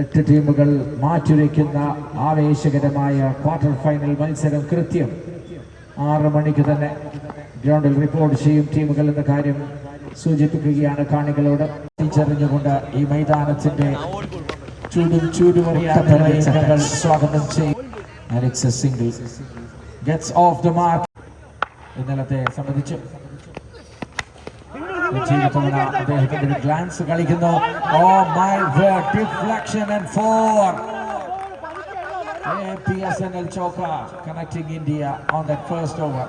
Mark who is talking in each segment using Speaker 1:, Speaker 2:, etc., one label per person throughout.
Speaker 1: എട്ട് ടീമുകൾ മാറ്റുരയ്ക്കുന്ന ആവേശകരമായ ക്വാർട്ടർ ഫൈനൽ മത്സരം കൃത്യം. ആറ് മണിക്ക് തന്നെ ഗ്രൗണ്ടിൽ റിപ്പോർട്ട് ചെയ്യും ടീമുകൾ എന്ന കാര്യം സൂചിപ്പിക്കുകയാണ് കാണികളോട്. തിരിച്ചറിഞ്ഞുകൊണ്ട് ഈ മൈതാനത്തിന്റെ ചൂടും ചൂടുമറിയാത്ത സ്വാഗതം ചെയ്യും. and it's a single. gets off the mark. oh, my glance കളിക്കുന്നു ഓ my deflection and four APSNL Choka connecting India on that first over.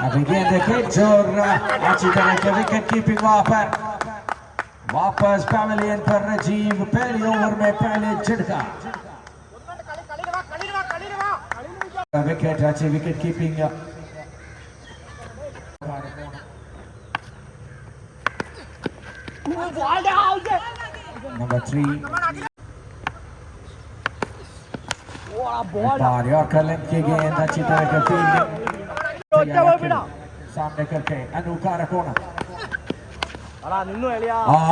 Speaker 1: And again the catch or uh, Achitanek, the wicket keeping Wapar. Wapar's pavilion per Rajiv, Peli over mein Pele Chidka. झटका wicket अच्छी wicket keeping Number three. बाहर और कर लेंगे गेंद अच्छी तरह का फील्डिंग सामने करके अनूखा रखोना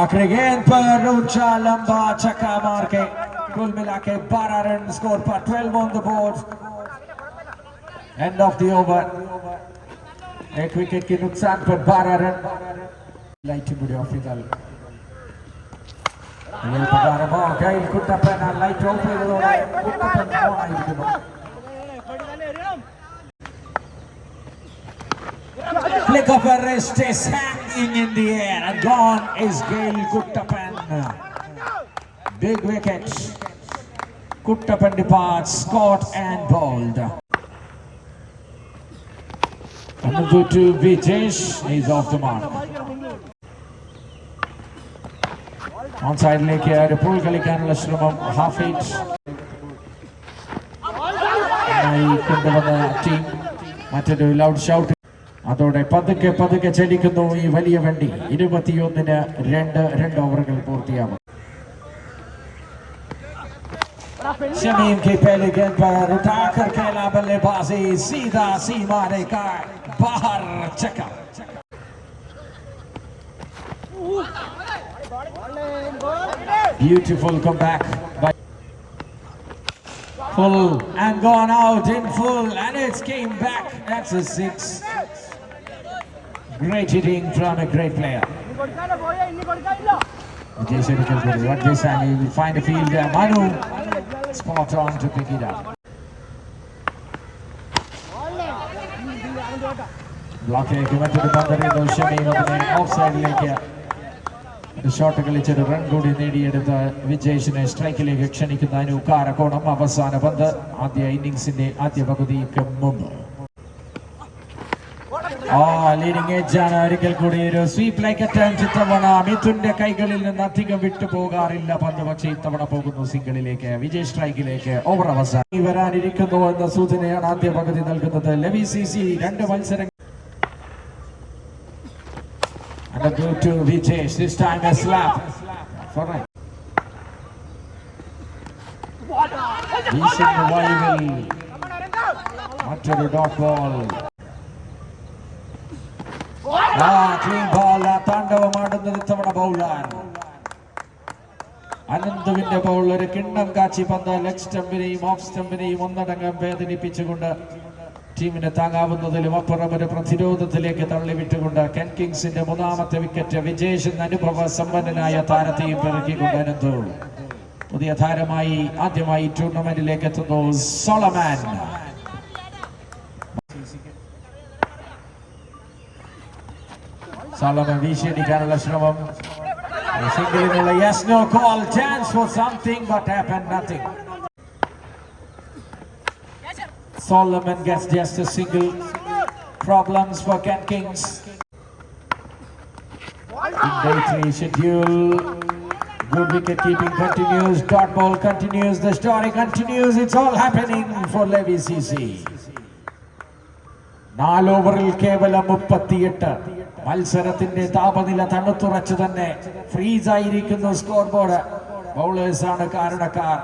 Speaker 1: आखिरी गेंद पर ऊंचा लंबा छक्का मार के कुल मिला के 12 रन स्कोर पर 12 on the board End of the over. Ek wicket ki nuksan par 12 run. Light budi Afrikal. ಲೇಪಗಾರಬೋ ಕೈಲ್ ಕುಟ್ಟಪ್ಪನ ಲೈಟ್ ಔಟ್ ಇರೋದೋಡ ಕುಟ್ಟಪ್ಪನ ಆಗಿದೆ Flick of a wrist is hanging in the air and gone is Gail Kuttapan. Big wicket. Kuttapan departs, Scott and bowled. number two, Vitesh, he's off the mark. On സൈഡിലേക്ക് ഒരു pull കളിക്കാനുള്ള ശ്രമം half eight കൊണ്ടുവന്ന team മറ്റൊരു loud shout അതോടെ പതുക്കെ പതുക്കെ ചലിക്കുന്നു ഈ വലിയ വണ്ടി. ഇരുപത്തിയൊന്നിന് രണ്ട് രണ്ട് ഓവറുകൾ പൂർത്തിയാവും ഷമീം കി പഹലി ഗേന്ദ് പർ ഉഠാകർ കേലാ ബല്ലേബാസി സീതാ സീമാനേക്കാൾ. ಬಾರ್ ಚಕ Beautiful comeback by full and gone out in full and it's came back. That's a six. Great hitting from a great player. Vijay Shetty comes with his right this and he will find a field there. Manu spot on to pick it up. ബ്ലോക്കിലേക്ക് മറ്റൊരു പന്തെറിയുന്നു ഷമീം അതിനെ of സൈഡിലേക്ക് shot കളിച്ചൊരു run കൂടി നേടിയെടുത്ത് വിജേഷിനെ സ്ട്രൈക്കിലേക്ക് ക്ഷണിക്കുന്ന അനു കാരക്കോണം അവസാന പന്ത്. ആദ്യ ഇന്നിംഗ്സിന്റെ ആദ്യ പകുതിക്ക് മുമ്പ്. ആ ലീഡിംഗ് ആണ്. ഒരിക്കൽ കൂടി ഒരു സ്വീപ് ലൈക്ക് അറ്റംപ്റ്റ് ഇത്തവണ മിഥുന്റെ കൈകളിൽ നിന്ന് അധികം വിട്ടു പോകാറില്ല. പന്ത് പക്ഷേ ഇത്തവണ പോകുന്നു സിംഗിളിലേക്ക് വിജയ് സ്ട്രൈക്കിലേക്ക് ഓവർ അവസാനം. വരാനിരിക്കുന്നു എന്ന സൂചനയാണ് ആദ്യ പകുതി നൽകുന്നത്. ലവി സി സി രണ്ട് മത്സരങ്ങൾ. മറ്റൊരു dot go to Vitesh. This time a slap. For right. വീശുന്ന വൈവിൽ മറ്റൊരു ഡോട്ട് ബോൾ ആ ബോൾ താണ്ഡവമാടുന്നത് ഇത്തവണ ബൗളാൻ അനന്തുവിന്റെ ബൗൾ ഒരു കിണ്ണം കാച്ചി പന്ത്. ലെഗ് സ്റ്റംപിനെയും ഓഫ് സ്റ്റംപിനെയും ഒന്നടങ്കം വേദനിപ്പിച്ചുകൊണ്ട് ടീമിനെ താങ്ങാവുന്നതിലും അപ്പുറം ഒരു പ്രതിരോധത്തിലേക്ക് തള്ളിവിട്ടുകൊണ്ട് കെൻ കിങ്സിന്റെ മൂന്നാമത്തെ വിക്കറ്റ് വിജേഷ് എന്ന അനുഭവ സമ്പന്നനായ താരത്തെയും പിറക്കിക്കൊണ്ട് അനന്തു. പുതിയ താരമായി ആദ്യമായി ടൂർണമെന്റിലേക്ക് എത്തുന്നു സോളമാൻ. സോളമൻ വീശിയടിക്കാനുള്ള ശ്രമം സിംഗിളിനുള്ള yes no call chance for something but happen nothing Solomon gets just a single. Problems for Ken Kings. In day three schedule. Good wicket keeping continues. Dot ball continues. The story continues. It's all happening for Levi CC. നാല് ഓവറിൽ കേവലം മുപ്പത്തിയെട്ട് മത്സരത്തിന്റെ താപനില തണുത്തുറച്ചു തന്നെ freeze ആയിരിക്കുന്നു score board bowlers ആണ് കാരണക്കാർ.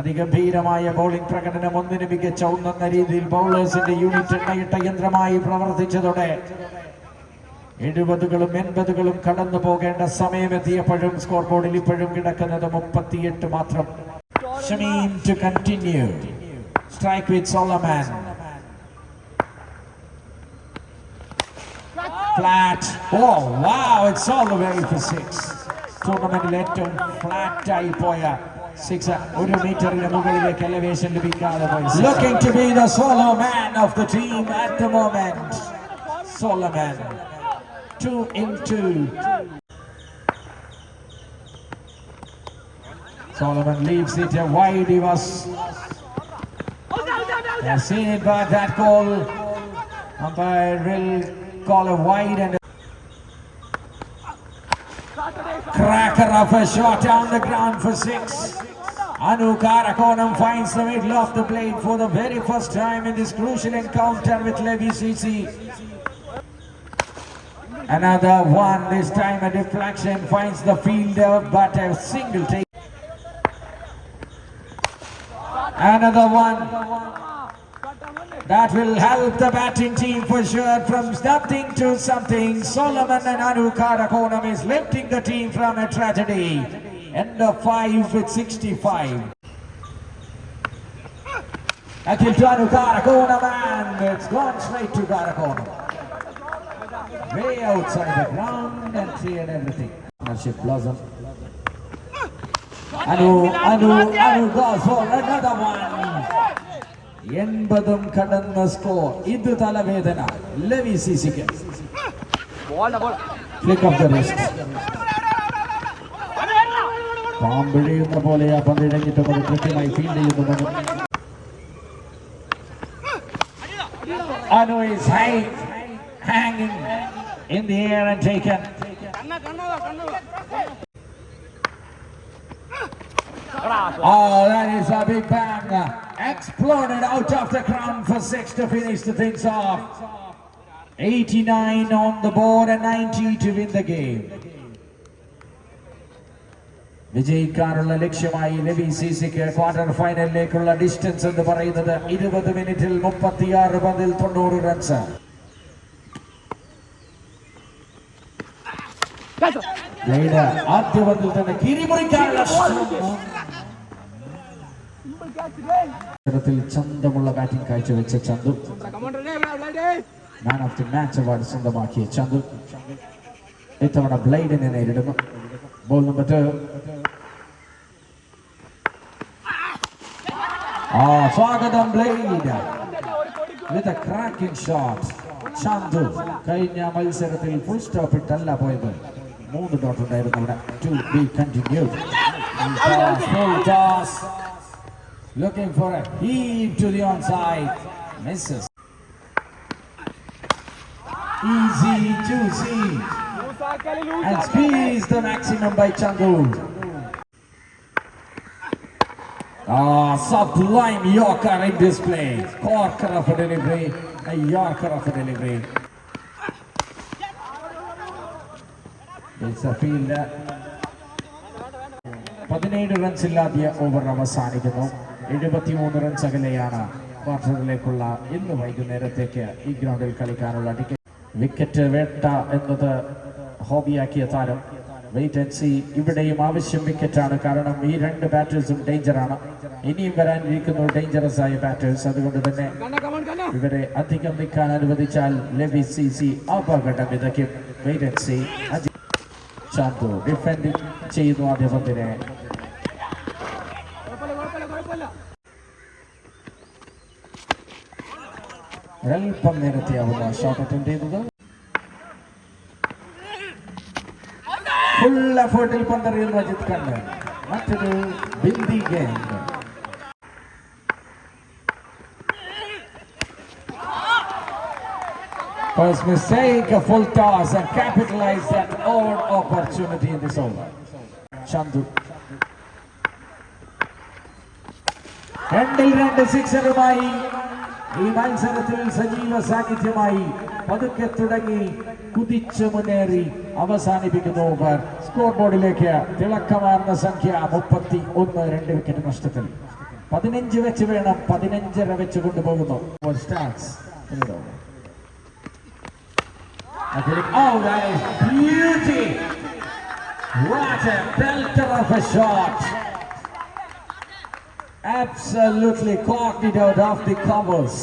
Speaker 1: അതിഗംഭീരമായ ബൗളിംഗ് പ്രകടനം ഒന്നിന് മികച്ച ഒന്നെന്ന രീതിയിൽ ബൗളേഴ്സിന്റെ യൂണിറ്റ് എണ്ണയിട്ട യന്ത്രമായി പ്രവർത്തിച്ചതോടെ എഴുപതുകളും എൺപതുകളും കടന്നു പോകേണ്ട സമയമെത്തിയപ്പോഴും സ്കോർ ബോർഡിൽ ഇപ്പോഴും കിടക്കുന്നത് മുപ്പത്തിയെട്ട് മാത്രം. Shameem to continue strike with Flat oh wow it's all the way four six ടൂർണമെന്റിൽ ഏറ്റവും ഫ്ലാറ്റ് ആയി പോയ സിക്സ് ഒരു മീറ്ററിന് മുകളിലേക്ക് എലവേഷൻ ലഭിക്കാതെ പോയി looking to be the solo man of the team at the moment Solomon two in two Solomon leaves it wide. He was has seen it, but that call umpire will call a wide and a cracker of a shot down the ground for six. Anu Karakonam finds the middle of the plate for the very first time in this crucial encounter with Levi Sisi. Another one, this time a deflection finds the fielder, but a single take. Another one. That will help the batting team for sure from nothing to something. Solomon and Anu Karakonam is lifting the team from a tragedy. End of five with 65. Akil to Anu Karakonam and it's gone straight to Karakonam. Way outside the ground and cleared everything. Partnership blossom. Anu, Anu, Anu goes for another one. എൺപതും കടന്ന score ഇത് തലവേദന levy സിസിക്ക് Flick of the wrist പാമ്പിഴയുന്ന പോലെ ആ പന്തിഴഞ്ഞിട്ടും അത് കൃത്യമായി field ചെയ്യുന്നുണ്ട് Anu is high, hanging in the air and taken. Oh, that is a big bang. Exploded out of the ground for six to finish the things off. 89 on the board and 90 to win the game. വിജയിക്കാനുള്ള ലക്ഷ്യമായി ലവി സി സിക്ക് quarter ഫൈനലിലേക്കുള്ള distance എന്ന് പറയുന്നത് ഇരുപത് മിനിറ്റിൽ മുപ്പത്തിയാറ് പതിൽ തൊണ്ണൂറ് റൺസ് ബ്ലേഡ് ആദ്യ പന്തിൽ തന്നെ കിരിമുറിക്കാനുള്ള ചന്തമുള്ള ബാറ്റിംഗ് കാഴ്ചവെച്ച Chandu. Man of the match award സ്വന്തമാക്കിയ ചന്തു. ഇത്തവണ ബ്ലൈഡിനെ നേരിടുന്നു. ബോൾ നമ്പർ ടു ആ സ്വാഗതം blade. With a cracking shot Chandu കഴിഞ്ഞ മത്സരത്തിൽ ഫുൾ സ്റ്റോപ്പ് ഇട്ടല്ല പോയത്. മൂന്ന് ഡോട്ട് ഉണ്ടായിരുന്നു അവിടെ to be continue full toss looking for a heave to the onside. Misses. Easy juicy and squeeze the maximum by Chandu. Ah, sublime Yorker in display. Corker of a delivery, a Yorker of a delivery. Fielder. പതിനേഴ് runs ഇല്ലാതെ over അവസാനിക്കുന്നു. എഴുപത്തിമൂന്ന് runs അകലെയാണ് ക്വാർട്ടറിലേക്കുള്ള ഇന്ന് വൈകുന്നേരത്തേക്ക് ഈ ഗ്രൗണ്ടിൽ കളിക്കാനുള്ള ടിക്കറ്റ് വിക്കറ്റ് വേട്ട എന്നത് ഹോബിയാക്കിയ താരം. വെയിറ്റ് ആൻഡ് സി ഇവിടെയും ആവശ്യം വിക്കറ്റാണ് കാരണം ഈ രണ്ട് ബാറ്റേഴ്സും ഡേഞ്ചറാണ് ഇനിയും വരാനിരിക്കുന്നു ഡേഞ്ചറസ് ആയ ബാറ്റേഴ്സ് അതുകൊണ്ട് തന്നെ ഇവരെ അധികം നിൽക്കാൻ അനുവദിച്ചാൽ ലെവി സി സി അപകടം വിതയ്ക്കും. വെയിറ്റ് ആൻഡ് സി ചാന്തു ഡിഫെൻഡ് ചെയ്യുന്നു ആദ്യ പന്തിനെ. ഒരൽപ്പം നേരത്തെയാവുന്ന ഷോട്ട് അറ്റൻഡ് ചെയ്തത് ഫുൾ എഫേർട്ടിൽ പന്തെറിയുന്നു അജിത് കണ്ണൻ. മറ്റൊരു bindi game. First mistake, a full toss and capitalized that own opportunity in this over. Chandu. രണ്ടിൽ രണ്ട് സിക്സറുമായി ഈ മത്സരത്തിൽ സജീവ സാന്നിധ്യമായി പതുക്കെ തുടങ്ങി കുതിച്ചു മുന്നേറി അവസാനിപ്പിക്കുന്ന ഓവർ സ്കോർ ബോർഡിലേക്ക് തിളക്കമാർന്ന സംഖ്യ മുപ്പത്തി ഒന്ന് രണ്ട് വിക്കറ്റ് നഷ്ടത്തിൽ. പതിനഞ്ച് വെച്ച് വേണം പതിനഞ്ചര വെച്ച് കൊണ്ടുപോകുന്നു. Starts Oh, that is beauty! What a belter of a shot! Absolutely caught it out of the covers.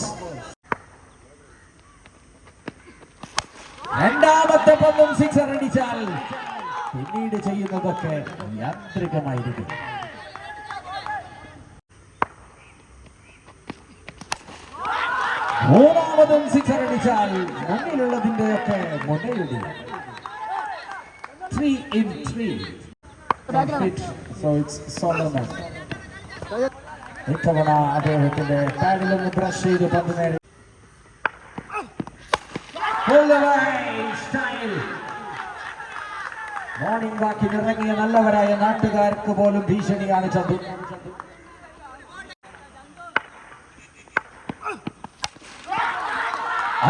Speaker 1: രണ്ടാമത്തെ പന്തും സിക്സർ അടിച്ചാൽ പിന്നീട് ചെയ്യുന്നതൊക്കെ യാന്ത്രികമായിരിക്കും മൂന്നാമതും സിക്സർ അടിച്ചാൽ മുന്നിലുള്ളതിന്റെ ഒക്കെ ത്രീ സോ ഇത്തവണ അദ്ദേഹത്തിന്റെ പാഡിലൊന്ന് ബ്രഷ് ചെയ്ത് പന്ത് നേടി മോർണിംഗ് വാക്കിൽ ഇറങ്ങിയ നല്ലവരായ നാട്ടുകാർക്ക് പോലും ഭീഷണിയാണ് ചന്തു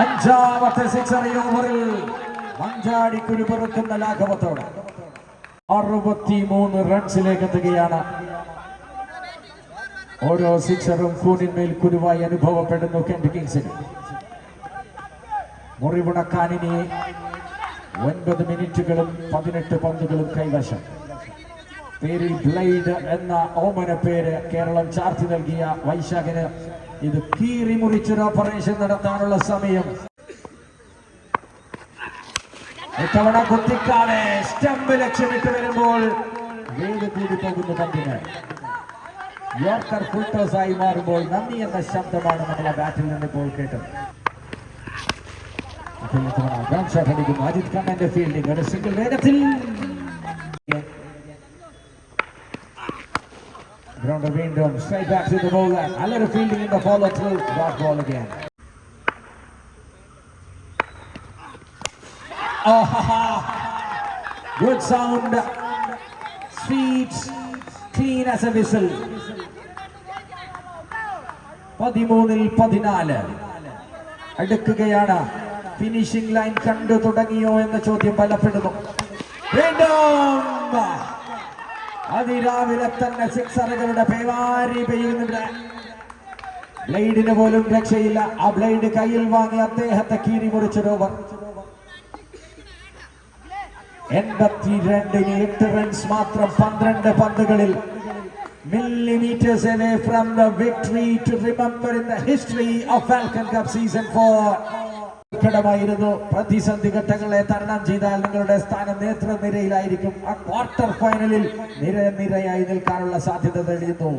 Speaker 1: അഞ്ചാമത്തെ സിക്സർ ഓവറിൽ മഞ്ചാടിക്കുരു പെറുക്കുന്ന ലാഘവത്തോടെ. അറുപത്തിമൂന്ന് റൺസിലേക്ക് എത്തുകയാണ്. ഓരോ സിക്സറും കൂനിന്മേൽ കുരുവായി അനുഭവപ്പെടുന്നു കെന്റ് കിങ്സിന് മുറിവുണക്കാനിനി ഒൻപത് മിനിറ്റുകളും പതിനെട്ട് പന്തുകളും കൈവശം. പേരിൽ ബ്ലൈഡ് എന്ന ഓമന പേര് കേരളം ചാർത്തി നൽകിയ വൈശാഖന് ഇത് കീറി മുറിച്ചൊരു ഓപ്പറേഷൻ നടത്താനുള്ള സമയം. ഇത്തവണ കുത്തിക്കാതെ സ്റ്റംപ് ലക്ഷ്യമിട്ട് വരുമ്പോൾ വേദി കൂടി പോകുന്നു പന്തിന്. യോർക്കർ ആയി മാറുമ്പോൾ നന്ദി എന്ന ശബ്ദമാണ് നമ്മളെ ബാറ്റിൽ നിന്ന് ഇപ്പോൾ കേട്ടത്. അടിക്കുന്നു അജിത് കണ്ണന്റെ ഫീൽഡിംഗ് സിംഗിൾ വേഗത്തിൽ ഗ്രൗണ്ട് വീണ്ടും bowler. Back little fielding in the follow in the follow again. Oh, ball ha. Good sound, sweet, clean as a whistle. പതിമൂന്നിൽ പതിനാല് അടുക്കുകയാണ് ഫിനിഷിംഗ് ലൈൻ കണ്ടു തുടങ്ങിയോ എന്ന ചോദ്യം ബലപ്പെടുന്നു വീണ്ടും അതിരാവിലെ തന്നെ സിക്സറുകളുടെ പേവാരി പെയ്യുന്നുണ്ട്. ബ്ലൈഡിന് പോലും രക്ഷയില്ല. ആ ബ്ലൈഡ് കയ്യിൽ വാങ്ങി അദ്ദേഹത്തെ കീറി മുറിച്ചത് ഓവർ എൺപത്തിരണ്ടിന് എട്ട് റൺസ് മാത്രം പന്ത്രണ്ട് പന്തുകളിൽ millimeters away from the victory to remember in the history of Falcon Cup season 4 ഘടമായിരുന്നു പ്രതിസന്ധി ഘട്ടങ്ങളെ തരണം ചെയ്താൽ നിങ്ങളുടെ സ്ഥാനം നേതൃനിരയിലായിരിക്കും. ആ ക്വാർട്ടർ ഫൈനലിൽ നിര നിരയായി നിൽക്കാനുള്ള സാധ്യത തെളിയുന്നു.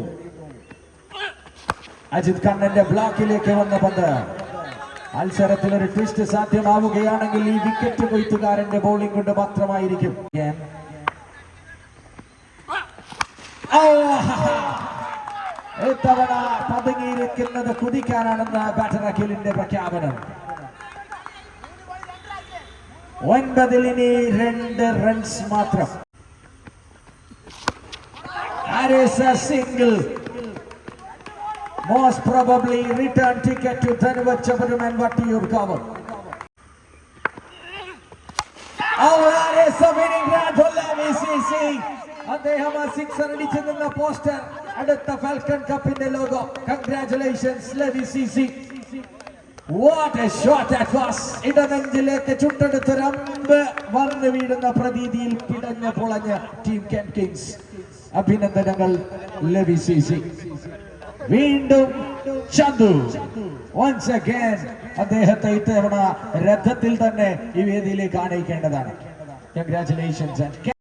Speaker 1: അജിത് കണ്ണന്റെ ബ്ലോക്കിലേക്ക് വന്ന പന്ത്. മത്സരത്തിൽ ഒരു ട്വിസ്റ്റ് സാധ്യമാവുകയാണെങ്കിൽ ഈ വിക്കറ്റ് കൊയ്ത്തുകാരന്റെ ബോളിംഗ് കൊണ്ട് മാത്രമായിരിക്കും. ഇത്തവണ പതുങ്ങിയിരിക്കുന്നത് കുതിക്കാനാണെന്ന് ബാറ്റർ അഖിലിന്റെ പ്രഖ്യാപനം. ഒൻപതിൽ ഇനി രണ്ട് റൺസ് മാത്രം That is a single. Most probably return ticket to Dhanuvat Chabaram and Vattiur cover. Oh, that is a winning run for Levi CC. അദ്ദേഹം ആ സിക്സർ അടിച്ചു നിന്ന പോസ്റ്റർ അടുത്ത ഫാൽക്കൺ കപ്പിന്റെ logo congratulations Levi C C ഇടനെഞ്ചിലേക്ക് ചുട്ടെടുത്ത് അമ്പ് വന്ന് വീഴുന്ന പ്രതീതിയിൽ പിടഞ്ഞ് പൊളഞ്ഞ ടീം കെൻ കിങ്സ് അഭിനന്ദനങ്ങൾ ലവി സി സി വീണ്ടും ചന്തു. വൺസ് അഗൈൻ അദ്ദേഹത്തെ ഇത്തവണ രഥത്തിൽ തന്നെ ഈ വേദിയിലേക്ക് ആണയിക്കേണ്ടതാണ് കൺഗ്രാറ്റുലേഷൻസ്